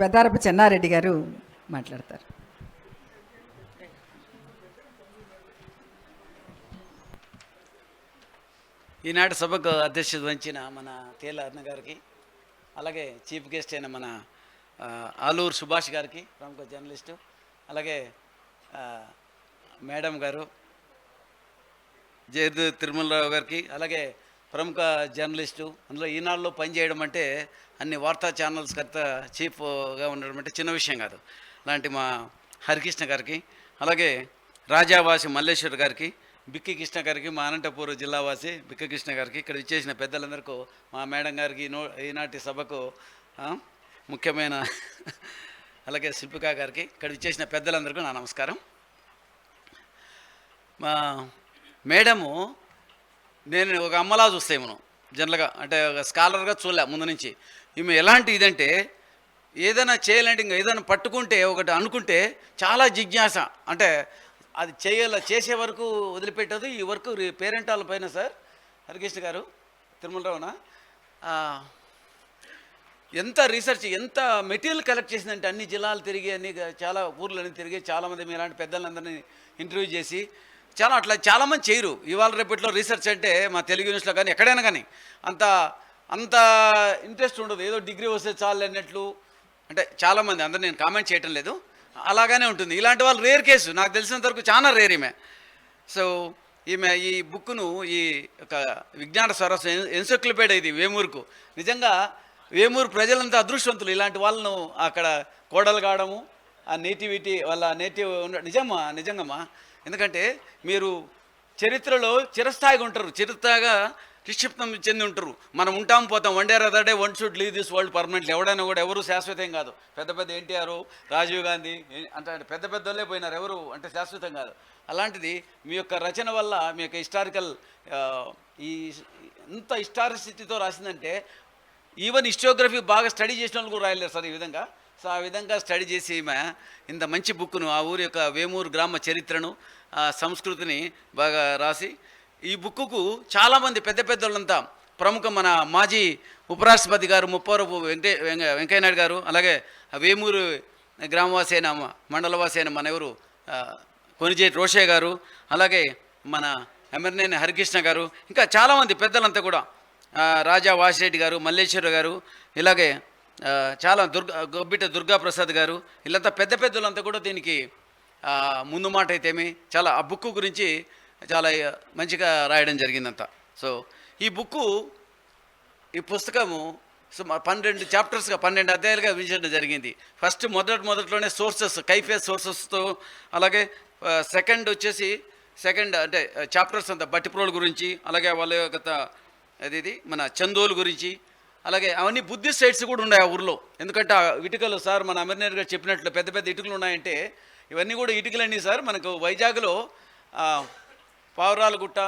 పెద్దారపు చెన్నారెడ్డి గారు మాట్లాడతారు. ఈనాటి సభకు అధ్యక్షత వహించిన మన తేల అన్న గారికి అలాగే చీఫ్ గెస్ట్ అయిన మన ఆలూరు సుభాష్ గారికి ప్రముఖ జర్నలిస్టు అలాగే మేడం గారు జయదు తిరుమలరావు గారికి అలాగే ప్రముఖ జర్నలిస్టు. అందులో ఈనాడులో పనిచేయడం అంటే అన్ని వార్తా ఛానల్స్ కర్త చీఫ్గా ఉండడం అంటే చిన్న విషయం కాదు. అలాంటి మా హరికృష్ణ గారికి అలాగే రాజావాసి మల్లేశ్వర్ గారికి బిక్కి కృష్ణ గారికి మా అనంతపూర్ జిల్లావాసి బిక్కి కృష్ణ గారికి ఇక్కడ ఇచ్చేసిన పెద్దలందరికీ మా మేడం గారికి నో ఈనాటి సభకు ముఖ్యమైన అలాగే శిల్పికా గారికి ఇక్కడ ఇచ్చేసిన పెద్దలందరికీ నా నమస్కారం. మా మేడము నేను ఒక అమ్మలా చూస్తాయి మనం జనరల్గా అంటే ఒక స్కాలర్గా చూడలే ముందు నుంచి. ఈమె ఎలాంటి ఇదంటే ఏదైనా చేయాలంటే ఇంకా ఏదైనా పట్టుకుంటే ఒకటి అనుకుంటే చాలా జిజ్ఞాస. అంటే అది చేయాల చేసే వరకు వదిలిపెట్టదు ఈ వరకు పేరెంట్ వాళ్ళ పైన సార్ హరికృష్ణ గారు తిరుమలరావునా? ఎంత రీసెర్చ్ ఎంత మెటీరియల్ కలెక్ట్ చేసిందంటే అన్ని జిల్లాలు తిరిగి అన్ని చాలా ఊర్లని తిరిగి చాలామంది మీలాంటి పెద్దలందరినీ ఇంటర్వ్యూ చేసి చాలా అట్లా చాలామంది చేయరు. ఇవాళ రేపట్లో రీసెర్చ్ అంటే మా తెలుగు న్యూస్లో కానీ ఎక్కడైనా కానీ అంత అంత ఇంట్రెస్ట్ ఉండదు. ఏదో డిగ్రీ వస్తే చాలు అన్నట్లు. అంటే చాలామంది అందరు నేను కామెంట్ చేయటం లేదు. అలాగానే ఉంటుంది. ఇలాంటి వాళ్ళు రేర్ కేసు నాకు తెలిసినంత వరకు చాలా రేర్ ఈమె. సో ఈమె ఈ బుక్ను ఈ ఒక విజ్ఞాన సరస్సు ఎన్సైక్లోపీడియా ఇది వేమూరుకు. నిజంగా వేమూరు ప్రజలంతా అదృష్టవంతులు. ఇలాంటి వాళ్ళను అక్కడ కోడలు కావడము ఆ నేటివిటీ వాళ్ళ నేటివ్ నిజమ్మా నిజంగమ్మా. ఎందుకంటే మీరు చరిత్రలో చిరస్థాయిగా ఉంటారు. చిరస్థాయిగా నిక్షిప్తం చెంది ఉంటారు. మనం ఉంటాం పోతాం. One day other day one should leave this world permanently ఎవడైనా కూడా ఎవరు శాశ్వతం కాదు. పెద్ద పెద్ద ఎన్టీఆర్ రాజీవ్ గాంధీ అంటే పెద్ద పెద్ద వాళ్ళే పోయినారు. ఎవరు అంటే శాశ్వతం కాదు. అలాంటిది మీ యొక్క రచన వల్ల మీ యొక్క హిస్టారికల్ ఈ ఇంత హిస్టారిసిటీతో రాసిందంటే ఈవెన్ హిస్టోగ్రఫీ బాగా స్టడీ చేసిన వాళ్ళు కూడా రాయలేరు సార్ ఈ విధంగా. సో ఆ విధంగా స్టడీ చేసి ఈమె ఇంత మంచి బుక్ను ఆ ఊరి యొక్క వేమూరు గ్రామ చరిత్రను సంస్కృతిని బాగా రాసి ఈ బుక్కుకు చాలామంది పెద్ద పెద్దోళ్ళంతా ప్రముఖ మన మాజీ ఉపరాష్ట్రపతి గారు ముప్పవరపు వెంకటే వెంక- వెంకయ్య నాయుడు గారు అలాగే వేమూరు గ్రామవాసి అయిన మండలవాసి అయిన మన ఎవరు కొనిజేటి రోషయ్య గారు అలాగే మన ఎమ్మెల్యేని హరికృష్ణ గారు ఇంకా చాలామంది పెద్దలంతా కూడా రాజా వాసిరెడ్డి గారు మల్లేశ్వర గారు ఇలాగే చాలా దుర్గా గొబ్బిట దుర్గా ప్రసాద్ గారు వీళ్ళంతా పెద్ద పెద్దలంతా కూడా దీనికి ముందు మాట అయితేమి చాలా ఆ బుక్ గురించి చాలా మంచిగా రాయడం జరిగిందంత సో ఈ బుక్కు ఈ పుస్తకము సుమారు పన్నెండు చాప్టర్స్గా పన్నెండు అధ్యాయాలుగా విభజించడం జరిగింది. ఫస్ట్ మొదటి మొదట్లోనే సోర్సెస్ కైఫే సోర్సెస్తో అలాగే సెకండ్ వచ్చేసి సెకండ్ అంటే చాప్టర్స్ అంతా బట్టిప్రోల్ గురించి అలాగే వాళ్ళ యొక్క అది ఇది మన చందోలు గురించి అలాగే అవన్నీ బుద్ధిస్ట్ సైట్స్ కూడా ఉన్నాయి ఆ ఊర్లో. ఎందుకంటే ఆ ఇటుకలు సార్ మన అమర్నేర్ గారు చెప్పినట్లు పెద్ద పెద్ద ఇటుకలు ఉన్నాయంటే ఇవన్నీ కూడా ఇటుకలన్నీ సార్ మనకు వైజాగ్లో పావురాలగుట్ట పావురాల గుట్ట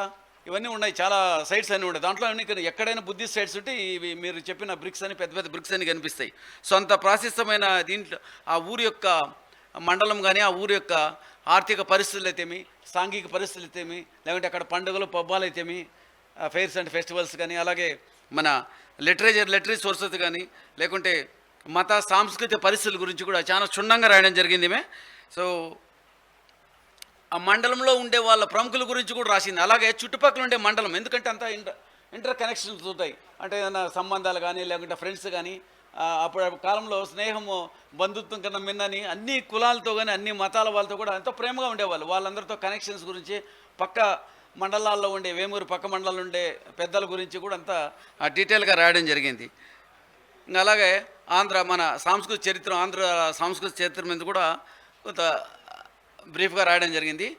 ఇవన్నీ ఉన్నాయి. చాలా సైట్స్ అన్నీ ఉన్నాయి. దాంట్లో అన్ని ఎక్కడైనా బుద్ధిస్ట్ సైట్స్ ఉంటే ఇవి మీరు చెప్పిన బ్రిక్స్ అని పెద్ద పెద్ద బ్రిక్స్ అని కనిపిస్తాయి. సో అంత ప్రాశస్తమైన దీంట్లో ఆ ఊరి యొక్క మండలం కానీ ఆ ఊరి యొక్క ఆర్థిక పరిస్థితులు అయితేమి సాంఘిక పరిస్థితులు అయితేమి లేకుంటే అక్కడ పండుగలు పబ్బాలు అయితేమి ఫెయిర్స్ అండ్ ఫెస్టివల్స్ కానీ అలాగే మన లిటరేచర్ లిటరీ సోర్సెస్ కానీ లేకుంటే మత సాంస్కృతిక పరిస్థితుల గురించి కూడా చాలా క్షుణ్ణంగా రాయడం జరిగింది సో ఆ మండలంలో ఉండే వాళ్ళ ప్రముఖుల గురించి కూడా రాసింది. అలాగే చుట్టుపక్కల ఉండే మండలం ఎందుకంటే అంత ఇంటర్ ఇంటర్ కనెక్షన్స్ ఉంటాయి అంటే ఏదైనా సంబంధాలు కానీ లేకుంటే ఫ్రెండ్స్ కానీ అప్పుడు కాలంలో స్నేహము బంధుత్వం కన్నా మిన్నని అన్ని కులాలతో కానీ అన్ని మతాల వాళ్ళతో కూడా ఎంతో ప్రేమగా ఉండేవాళ్ళు. వాళ్ళందరితో కనెక్షన్స్ గురించి పక్క మండలాల్లో ఉండే వేమూరు పక్క మండలాలు ఉండే పెద్దల గురించి కూడా అంతా డీటెయిల్గా రాయడం జరిగింది. ఇంకా అలాగే ఆంధ్ర మన సాంస్కృతిక చరిత్ర ఆంధ్ర సాంస్కృతిక చరిత్ర మీద కూడా కొంత బ్రీఫ్గా రాయడం జరిగింది.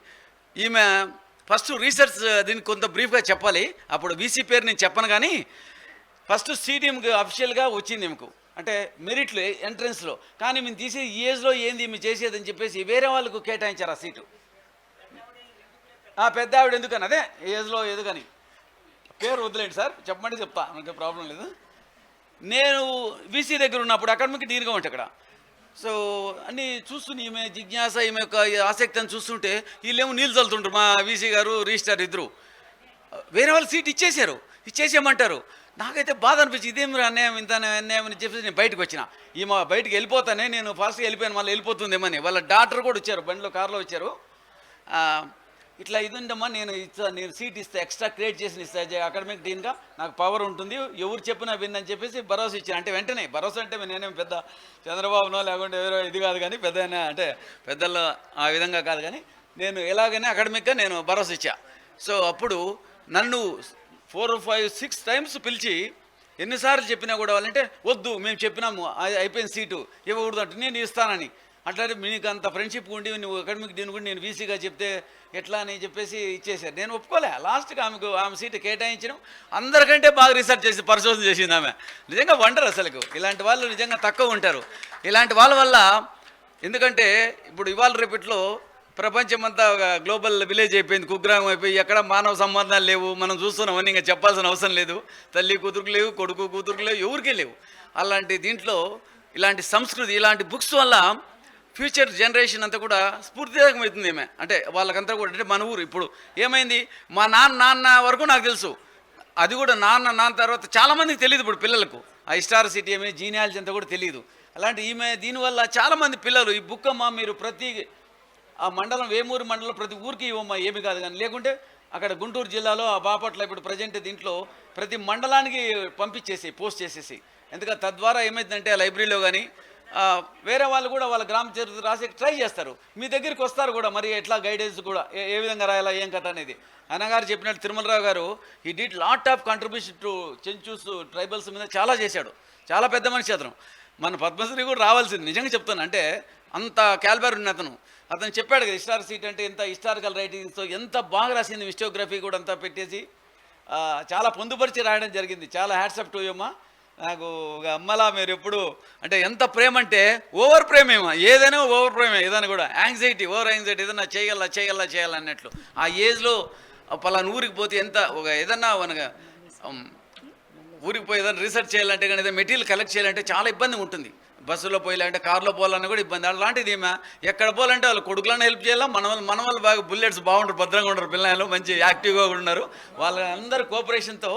ఈమె ఫస్ట్ రీసెర్చ్ దీనికి కొంత బ్రీఫ్గా చెప్పాలి. అప్పుడు వీసీ పేరు నేను చెప్పను కానీ ఫస్ట్ సీడీఎంకి అఫీషియల్గా వచ్చింది ఈమెకు. అంటే మెరిట్లు ఎంట్రన్స్లో. కానీ మేము తీసేది ఈ ఏజ్లో ఏంది ఈమె చేసేదని చెప్పేసి వేరే వాళ్ళకు కేటాయించారు ఆ సీటు. పెద్ద ఆవిడ ఎందుకని? అదే ఏజ్లో ఎందుకని? పేరు వదిలేండి సార్ చెప్పమంటే చెప్తా నాకు ప్రాబ్లం లేదు. నేను వీసీ దగ్గర ఉన్నప్పుడు అకాడమిక్ డీన్గా ఉంటాయి అక్కడ. సో అన్నీ చూస్తున్న ఈమె జిజ్ఞాస ఈమె యొక్క ఆసక్తి అని చూస్తుంటే వీళ్ళేమో నీళ్ళు చల్లుతుంటారు మా వీసీ గారు రిజిస్టార్ ఇద్దరు. వేరే వాళ్ళు సీట్ ఇచ్చేసారు ఇచ్చేసేయమంటారు. నాకైతే బాధ అనిపించింది ఇదేం అన్యాయం ఇంత అన్యాయం అని చెప్పేసి నేను బయటకు వచ్చిన. ఈ మా బయటకు వెళ్ళిపోతానే నేను ఫాస్ట్గా వెళ్ళిపోయాను మళ్ళీ వెళ్ళిపోతుందేమని వాళ్ళ డాక్టర్ కూడా వచ్చారు బండిలో కారులో వచ్చారు. ఇట్లా ఇది ఉండమ్మా నేను ఇస్తా నేను సీట్ ఇస్తా ఎక్స్ట్రా క్రియేట్ చేసి ఇస్తా అకాడమిక్ డీన్గా నాకు పవర్ ఉంటుంది. ఎవరు చెప్పినా విందని చెప్పేసి భరోసా ఇచ్చాను. అంటే వెంటనే భరోసా అంటే నేనేం పెద్ద చంద్రబాబునో లేకుంటే ఎవరో ఇది కాదు కానీ పెద్ద అంటే పెద్దల్లో ఆ విధంగా కాదు కానీ నేను ఎలాగైనా అకాడమిక్గా నేను భరోసా ఇచ్చా. సో అప్పుడు నన్ను ఫోర్ ఫైవ్ సిక్స్ టైమ్స్ పిలిచి ఎన్నిసార్లు చెప్పినా కూడా వాళ్ళంటే వద్దు మేము చెప్పినాము అయిపోయిన సీటు ఇవ్వకూడదు అంటే. నేను ఇస్తానని. అట్లాంటి మీకు అంత ఫ్రెండ్షిప్ ఉండి నువ్వు అకాడమిక్ దీని కూడా నేను వీసీగా చెప్తే ఎట్లా అని చెప్పేసి ఇచ్చేసారు నేను ఒప్పుకోలే. లాస్ట్కి ఆమెకు ఆమె సీటు కేటాయించడం అందరికంటే బాగా రీసెర్చ్ చేసి పరిశోధన చేసింది ఆమె. నిజంగా వండరు అసలుకు. ఇలాంటి వాళ్ళు నిజంగా తక్కువ ఉంటారు. ఇలాంటి వాళ్ళ వల్ల ఎందుకంటే ఇప్పుడు ఇవాళ రేపట్లో ప్రపంచమంతా ఒక గ్లోబల్ విలేజ్ అయిపోయింది. కుగ్రామం అయిపోయి ఎక్కడ మానవ సంబంధాలు లేవు. మనం చూస్తున్నామని ఇంకా చెప్పాల్సిన అవసరం లేదు. తల్లి కూతురుకు లేవు కొడుకు కూతురుకు లేవు ఎవరికీ లేవు. అలాంటి దీంట్లో ఇలాంటి సంస్కృతి ఇలాంటి బుక్స్ వల్ల ఫ్యూచర్ జనరేషన్ అంతా కూడా స్ఫూర్తిదాయకమవుతుంది ఏమే అంటే వాళ్ళకంతా కూడా అంటే మన ఊరు ఇప్పుడు. ఏమైంది? మా నాన్న నాన్న వరకు నాకు తెలుసు. అది కూడా నాన్న నాన్న తర్వాత చాలామందికి తెలియదు ఇప్పుడు పిల్లలకు. ఆ స్టార్ సిటీ ఏమి జీనియాలజీ అంతా కూడా తెలియదు. అలాంటి ఈమె దీనివల్ల చాలామంది పిల్లలు ఈ బుక్ అమ్మ మీరు ప్రతి ఆ మండలం వేమూరు మండలం ప్రతి ఊరికి ఇవ్వమ్మా ఏమి కాదు కానీ. లేకుంటే అక్కడ గుంటూరు జిల్లాలో ఆ బాపట్ల ఇప్పుడు ప్రజెంట్ దీంట్లో ప్రతి మండలానికి పంపించేసి పోస్ట్ చేసేసి. ఎందుకంటే తద్వారా ఏమైందంటే లైబ్రరీలో కానీ వేరే వాళ్ళు కూడా వాళ్ళ గ్రామ చరిత్ర రాసి ట్రై చేస్తారు. మీ దగ్గరికి వస్తారు కూడా మరి ఎట్లా గైడెన్స్ కూడా ఏ విధంగా రాయాలా ఏం కథ అనేది. అన్నగారు చెప్పినట్టు తిరుమలరావు గారు he did lot of contribution to Chenchus tribals మీద చాలా చేశాడు. చాలా పెద్ద మనిషి అతను. మన పద్మశ్రీ కూడా రావాల్సింది నిజంగా చెప్తాను అంటే అంత క్యాల్బర్ ఉన్న అతను. అతను చెప్పాడు కదా హిస్టార్ సీట్ అంటే ఎంత హిస్టారికల్ రైటింగ్స్తో ఎంత బాగా రాసింది హిస్టోగ్రఫీ కూడా అంతా పెట్టేసి చాలా పొందుపరిచి రాయడం జరిగింది. చాలా హ్యాట్సప్ టు యమ్మా నాకు ఒక అమ్మలా మీరు ఎప్పుడు అంటే ఎంత ప్రేమ అంటే ఓవర్ ప్రేమేమో ఏదైనా ఓవర్ ప్రేమే ఏదైనా కూడా. యాంగ్జైటీ ఓవర్ యాంగ్జైటీ ఏదైనా చేయగల చేయగల చేయాలన్నట్లు ఆ ఏజ్లో పలానా ఊరికి పోతే ఎంత ఒక ఏదన్నా మనకు ఊరికి పోయి ఏదైనా రీసెర్చ్ చేయాలంటే కానీ ఏదైనా మెటీరియల్ కలెక్ట్ చేయాలంటే చాలా ఇబ్బంది ఉంటుంది. బస్సులో పోయాలంటే కార్లో పోవాలన్నా కూడా ఇబ్బంది. అలాంటిది ఏమా? ఎక్కడ పోవాలంటే వాళ్ళు కొడుకులను హెల్ప్ చేయాలా? మన వాళ్ళు మన వాళ్ళు బాగా బుల్లెట్స్ బాగుంటారు భద్రంగా ఉంటారు పిల్లలు మంచి యాక్టివ్గా కూడా ఉన్నారు. వాళ్ళందరూ కోఆపరేషన్తో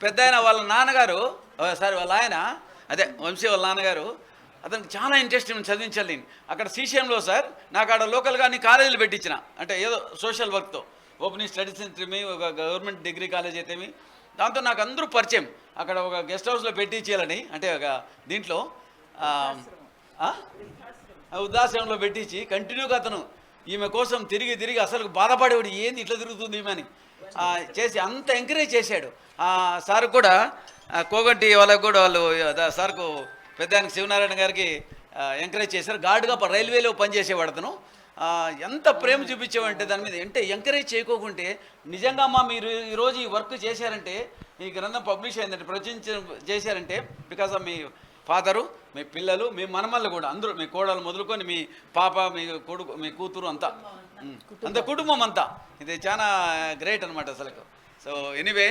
పెద్ద ఆయన వాళ్ళ నాన్నగారు సారీ వాళ్ళ ఆయన అదే వంశీ వాళ్ళ నాన్నగారు అతనికి చాలా ఇంట్రెస్ట్ నేను చదివించాలి నేను. అక్కడ సీసీఎంలో సార్ నాకు ఆడ లోకల్గా అన్ని కాలేజీలు పెట్టించిన. అంటే ఏదో సోషల్ వర్క్తో ఓపెనింగ్ స్టడీస్ సెంటర్ ఒక గవర్నమెంట్ డిగ్రీ కాలేజ్ అయితేమి దాంతో నాకు అందరూ పరిచయం. అక్కడ ఒక గెస్ట్ హౌస్లో పెట్టించేయాలని అంటే ఒక దీంట్లో ఆ, వృద్ధాశ్రమంలో పెట్టించి కంటిన్యూగా అతను ఈమె కోసం తిరిగి తిరిగి అసలు బాధపడేవాడు ఏంది ఇట్లా తిరుగుతుంది ఈమె అని. చేసి అంత ఎంకరేజ్ చేశాడు. సార్ కూడా కోగంటి వాళ్ళకు కూడా వాళ్ళు సార్కు పెద్దానికి శివనారాయణ గారికి ఎంకరేజ్ చేశారు. గార్డుగా రైల్వేలో పనిచేసేవాడు అతను. ఎంత ప్రేమ చూపించామంటే దాని మీద అంటే ఎంకరేజ్ చేయకోకుంటే నిజంగా అమ్మా మీరు ఈరోజు ఈ వర్క్ చేశారంటే ఈ గ్రంథం పబ్లిష్ అయిందంటే ప్రచురించ చేశారంటే బికాస్ ఆఫ్ మీ ఫాదరు మీ పిల్లలు మీ మనమల్లు కూడా అందరూ మీ కోడలు మొదలుకొని మీ పాప మీ కొడుకు మీ కూతురు అంతా. అంత కుటుంబం అంతా. ఇది చాలా గ్రేట్ అనమాట అసలు. సో ఎనీవే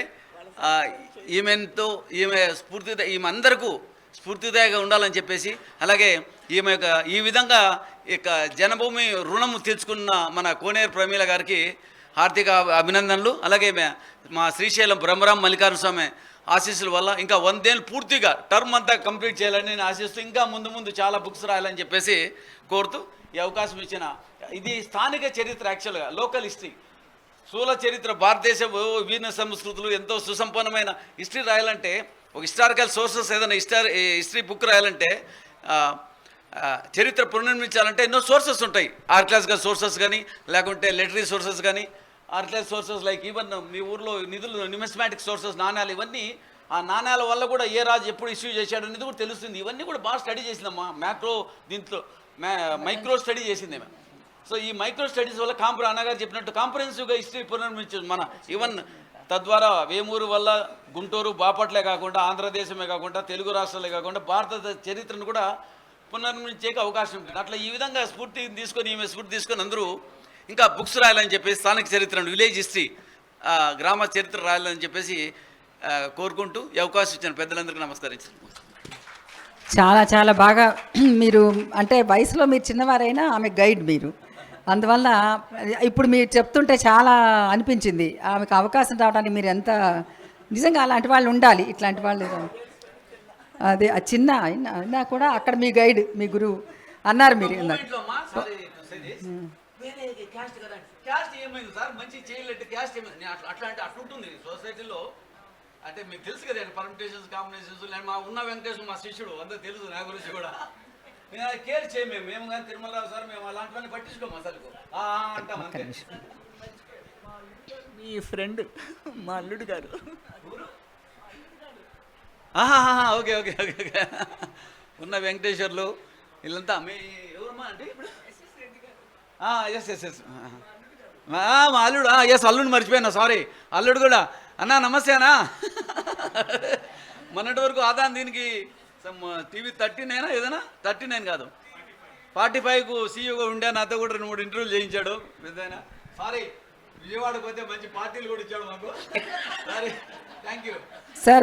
ఈమెతో ఈమె స్ఫూర్తి ఈమె అందరికీ స్ఫూర్తిదాయగా ఉండాలని చెప్పేసి అలాగే ఈమె యొక్క ఈ విధంగా ఇక జనభూమి రుణము తీర్చుకున్న మన కోనేరు ప్రమీల గారికి హార్దిక అభినందనలు. అలాగే మే- మా శ్రీశైలం బ్రహ్మరాం మల్లికార్జున స్వామి ఆశీస్సుల వల్ల ఇంకా వందేళ్ళు పూర్తిగా టర్మ్ అంతా కంప్లీట్ చేయాలని నేను ఆశిస్తూ ఇంకా ముందు ముందు చాలా బుక్స్ రాయాలని చెప్పేసి కోరుతూ ఈ అవకాశం ఇచ్చిన ఇది స్థానిక చరిత్ర యాక్చువల్గా లోకల్ హిస్టరీ స్థూల చరిత్ర భారతదేశ ఓ- వీర సంస్కృతులు ఎంతో సుసంపన్నమైన హిస్టరీ రాయాలంటే ఒక హిస్టారికల్ సోర్సెస్ ఏదైనా హిస్టారి హిస్టరీ బుక్ రాయాలంటే చరిత్ర పునర్నిర్మించాలంటే ఎన్నో సోర్సెస్ ఉంటాయి. ఆర్కిలాజికల్ సోర్సెస్ కానీ లేకుంటే లిటరీ సోర్సెస్ కానీ ఆర్కిలాజికల్ సోర్సెస్ లైక్ ఈవెన్ మీ ఊర్లో నిధులు న్యూమెస్మాటిక్ సోర్సెస్ నాణ్యాలు ఇవన్నీ ఆ నాణ్యాల వల్ల కూడా ఏ రాజు ఎప్పుడు ఇష్యూ చేశాడు అనేది కూడా తెలుస్తుంది. ఇవన్నీ కూడా బాగా స్టడీ చేసిందమ్మా. మ్యాక్రో దీంట్లో మైక్రో స్టడీ చేసింది మేము సో ఈ మైక్రో స్టడీస్ వల్ల కాంప్ర అన్నగారు చెప్పినట్టు కాంప్రహెన్సివ్గా హిస్టరీ పునర్మించు మన ఈవెన్ తద్వారా వేమూరు వల్ల గుంటూరు బాపట్లే కాకుండా ఆంధ్రదేశమే కాకుండా తెలుగు రాష్ట్రాలే కాకుండా భారత చరిత్రను కూడా పునర్మించేకి అవకాశం ఉంటుంది అట్లా ఈ విధంగా స్ఫూర్తి తీసుకొని ఈమె స్ఫూర్తి తీసుకొని అందరూ ఇంకా బుక్స్ రాయాలని చెప్పేసి స్థానిక చరిత్రను విలేజ్ హిస్టరీ గ్రామ చరిత్ర రాయాలని చెప్పేసి కోరుకుంటూ ఈ అవకాశం ఇచ్చిన పెద్దలందరికీ నమస్కరించాను చాలా చాలా బాగా మీరు అంటే వయసులో మీరు చిన్నవారైనా ఆమె గైడ్ మీరు. అందువల్ల ఇప్పుడు మీరు చెప్తుంటే చాలా అనిపించింది. ఆమెకు అవకాశం రావడానికి మీరు ఎంత నిజంగా అలాంటి వాళ్ళు ఉండాలి. ఇట్లాంటి వాళ్ళు అదే ఆ చిన్న అయినా కూడా అక్కడ మీ గైడ్ మీ గురువు అన్నారు మీరు. క్యాస్ట్ ఏమైంది సార్? మంచి క్యాస్ట్ ఏమైంది? అట్లా అంటే సొసైటీలో అంటే మీకు తెలుసు కదా పర్మిటేషన్స్ కాంబినేషన్స్ నేను మా ఉన్న వెంకటేశ్వర మా శిష్యుడు అందరూ తెలుసు నా గురించి కూడా. మేము అది కేర్ చేయము మేము. కానీ తిరుమలరావు సార్ మేము అలాంటివన్నీ పట్టించుకోము అసలు అంటాం అంతే. మీ ఫ్రెండ్ మా అల్లుడు గారు. Okay okay okay okay. ఉన్న వెంకటేశ్వర్లు వీళ్ళంతా మీ ఎవరమ్మా అంటే ఇప్పుడు? ఎస్ ఎస్ ఎస్ మా అల్లుడు ఎస్ అల్లుడు మర్చిపోయాను సారీ అల్లుడు కూడా అన్నా నమస్తే అన్నా. మొన్నటి వరకు ఆదాన్ దీనికి టీవీ థర్టీ నైనా ఏదైనా? థర్టీ నైన్ కాదు. ఫార్టీ ఫైవ్కు సీఈఓగా ఉండే నాతో కూడా రెండు మూడు ఇంటర్వ్యూలు చేయించాడు ఏదైనా సారీ విజయవాడకు పోతే మంచి పార్టీలు కూడా ఇచ్చాడు మాకు. Sorry thank you sir